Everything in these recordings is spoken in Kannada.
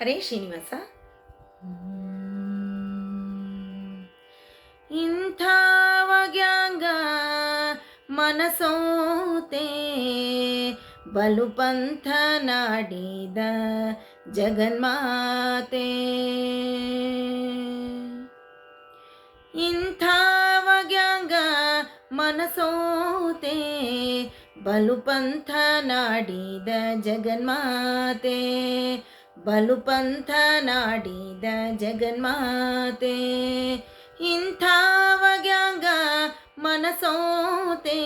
ಹರೇ ಶ್ರೀನಿವಾಸ. ಇಂಥ ವ್ಯಾಂಗ ಮನಸೋತೆ ಬಲು ಪಂಥ ನಾಡಿದ ಜಗನ್ಮಾತೆ. ಇಂಥ ವ್ಯಾಂಗ ಮನಸೋತೆ ಬಲು ಪಂಥ ನಾಡಿದ ಜಗನ್ಮಾತೆ. ಬಲು ಪಂಥ ನಾಡಿದ ಜಗನ್ಮಾತೆ ಇಂಥವ ಗ್ಯಾಂಗ ಮನಸೋತೆ.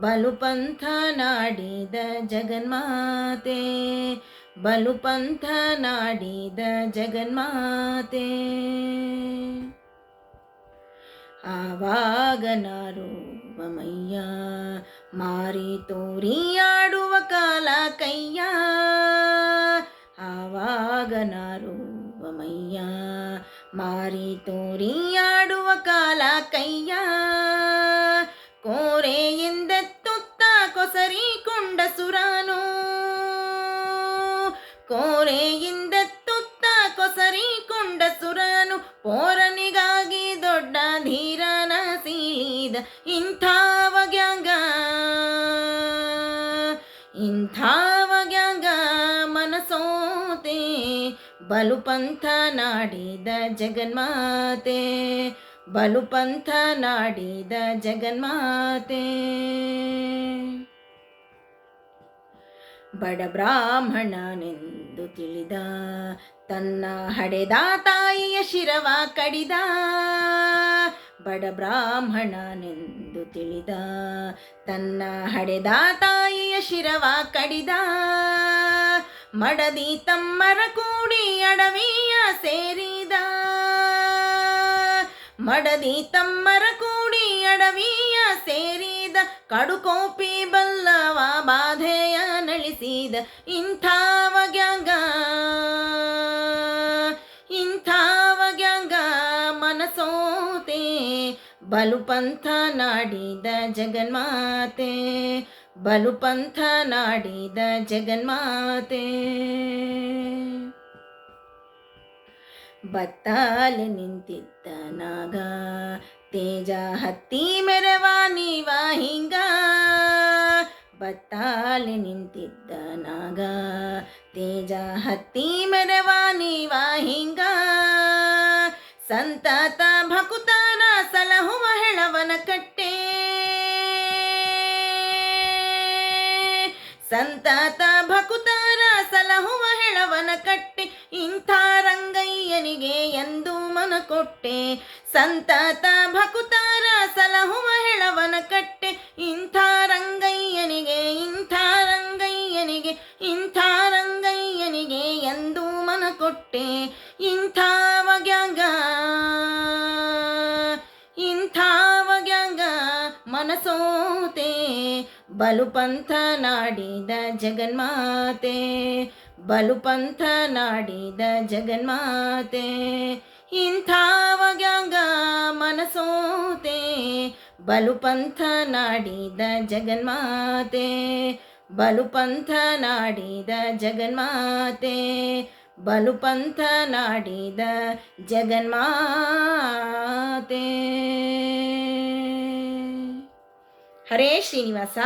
ಬಲು ಪಂಥ ನಾಡಿದ ಜಗನ್ಮಾತೆ ಬಲು ಪಂಥ ನಾಡಿದ ಜಗನ್ಮಾತೆ. ಆವಾಗ ನಾರುವಮಯ್ಯ, ಮಾರಿ ತೋರಿಯಾಡುವ ಕಾಲ ಕೈಯ ಆವಾಗ ನಾರುವಮಯ್ಯ ಮಾರಿ ತೋರಿಯಾಡುವ ಕಾಲ ಕೈಯ. ಕೋರೆಯಿಂದೆತ್ತುತ್ತ ಕೊಸರಿಕೊಂಡ ಸುರಾನು. ಕೋರೆಯಿಂದೆತ್ತುತ್ತ ಕೊಸರಿಕೊಂಡ ಸುರಾನು. ಪೋರನಿಗಾಗಿ ದೊಡ್ಡ ಧೀರನ ಸೀದ ಇಂಥವ ಬಲು ಪಂಥ ನಾಡಿದ ಜಗನ್ಮಾತೆ ಬಲು ಪಂಥ ನಾಡಿದ ಜಗನ್ಮಾತೆ. ಬಡ ಬ್ರಾಹ್ಮಣನೆಂದು ತಿಳಿದ, ತನ್ನ ಹಡೆದ ತಾಯಿಯ ಶಿರವ ಕಡಿದ. ಬಡ ಬ್ರಾಹ್ಮಣನೆಂದು ತಿಳಿದ, ತನ್ನ ಹಡೆದ ತಾಯಿಯ ಶಿರವ ಕಡಿದ. ಮಡದಿ ತಮ್ಮರ ಕೂಡಿ ಅಡವಿಯ ಸೇರಿದ. ಮಡದಿ ತಮ್ಮರ ಕೂಡಿ ಅಡವಿಯ ಸೇರಿದ. ಕಡುಕೋಪಿ ಬಲ್ಲವ ಬಾಧೆಯ ನಳಿಸಿದ. ಇಂಥಾವ ಗ್ಯಾಂಗ ಇಂಥಾವ ಗ್ಯಾಂಗ ಮನಸೋತೆ. ಬಲು ಪಂಥ ನಾಡಿದ ಜಗನ್ಮಾತೆ. ಬಲು ಪಂಥ ನಾಡಿದ ಜಗನ್ಮಾತೆ. ಬತ್ತಾಲೆ ನಿಂತಿದ್ದ ನಾಗ, ತೇಜ ಹತ್ತಿ ಮೆರವ ನೀವ ಹಿಂಗ. ಬತ್ತಾಲೆ ನಿಂತಿದ್ದ ನಾಗ, ತೇಜ ಹತ್ತಿ ಮೆರವ ನೀವ ಹಿಂಗ. ಸಂತತ ಭಕುತನ ಸಂತತ ಭಕುತಾರ ಸಲಹುವ ಹೆಳವನ ಕಟ್ಟೆ, ಇಂಥ ರಂಗಯ್ಯನಿಗೆ ಎಂದು ಮನ ಕೊಟ್ಟೆ ಸಂತತ ಭಕುತರ ಸಲಹುವ ಹೆಳವನ ಕಟ್ಟೆ, ಇಂಥ ರಂಗಯ್ಯನಿಗೆ ಇಂಥ ರಂಗಯ್ಯನಿಗೆ ಇಂಥ ರಂಗಯ್ಯನಿಗೆ ಎಂದು ಮನ ಕೊಟ್ಟೆ ಇಂಥ ಗ್ಯಾಂಗ ಇಂಥ ಗ್ಯಾಂಗ ಮನಸೋತೆ ಬಲು ಪಂಥ ನಾಡಿದ ಜಗನ್ಮಾತೆ, ಬಲುಪಂಥ ನಾಡಿದ ಜಗನ್ಮಾತೆ, ಇಂಥವ ಗಂಗ ಮನಸೋತೆ, ಬಲುಪಂಥ ನಾಡಿದ ಜಗನ್ಮಾತೆ, ಬಲುಪಂಥ ನಾಡಿದ ಜಗನ್ಮಾತೆ, ಬಲುಪಂಥ ನಾಡಿದ ಜಗನ್ಮಾತೆ ಹರೇ ಶ್ರೀನಿವಾಸ